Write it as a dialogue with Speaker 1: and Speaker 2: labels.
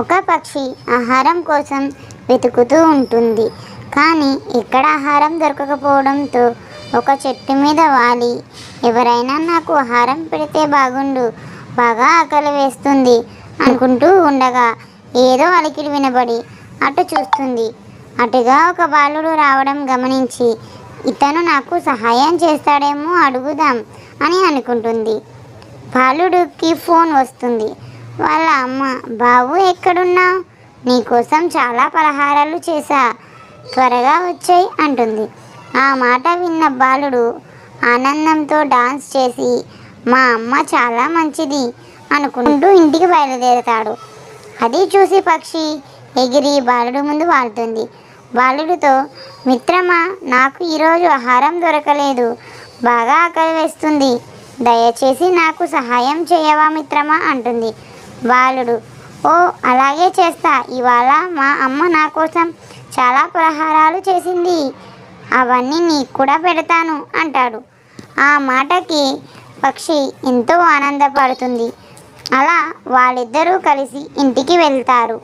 Speaker 1: ఒక పక్షి ఆహారం కోసం వెతుకుతూ ఉంటుంది. కానీ ఎక్కడ ఆహారం దొరకకపోవడంతో ఒక చెట్టు మీద వాలి. ఎవరైనా నాకు ఆహారం పెడితే బాగుండు బాగా ఆకలి వేస్తుంది అనుకుంటూ ఉండగా ఏదో అలికిడి వినబడి అటు చూస్తుంది. అటుగా ఒక బాలుడు రావడం గమనించి ఇతను నాకు సహాయం చేస్తాడేమో అడుగుదాం అని అనుకుంటుంది. బాలుడికి ఫోన్ వస్తుంది. వాళ్ళ అమ్మ బాబు ఎక్కడున్నావు? నీకోసం చాలా పలహారాలు చేశా. త్వరగా వచ్చాయి అంటుంది. ఆ మాట విన్న బాలుడు ఆనందంతో డాన్స్ చేసి మా అమ్మ చాలా మంచిది అనుకుంటూ ఇంటికి బయలుదేరతాడు. అది చూసి పక్షి ఎగిరి బాలుడు ముందు వాళ్తుంది. బాలుడితో మిత్రమా నాకు ఈరోజు ఆహారం దొరకలేదు. బాగా ఆకలి వేస్తుంది. దయచేసి నాకు సహాయం చేయవా మిత్రమా అంటుంది. బాలుడు. ఓ అలాగే చేస్తా. ఇవాళ మా అమ్మ నా కోసం చాలా పలహారాలు చేసింది. అవన్నీ నీకు కూడా పెడతాను అంటాడు. ఆ మాటకి పక్షి ఎంతో ఆనందపడుతుంది. అలా వాళ్ళిద్దరూ కలిసి ఇంటికి వెళ్తారు.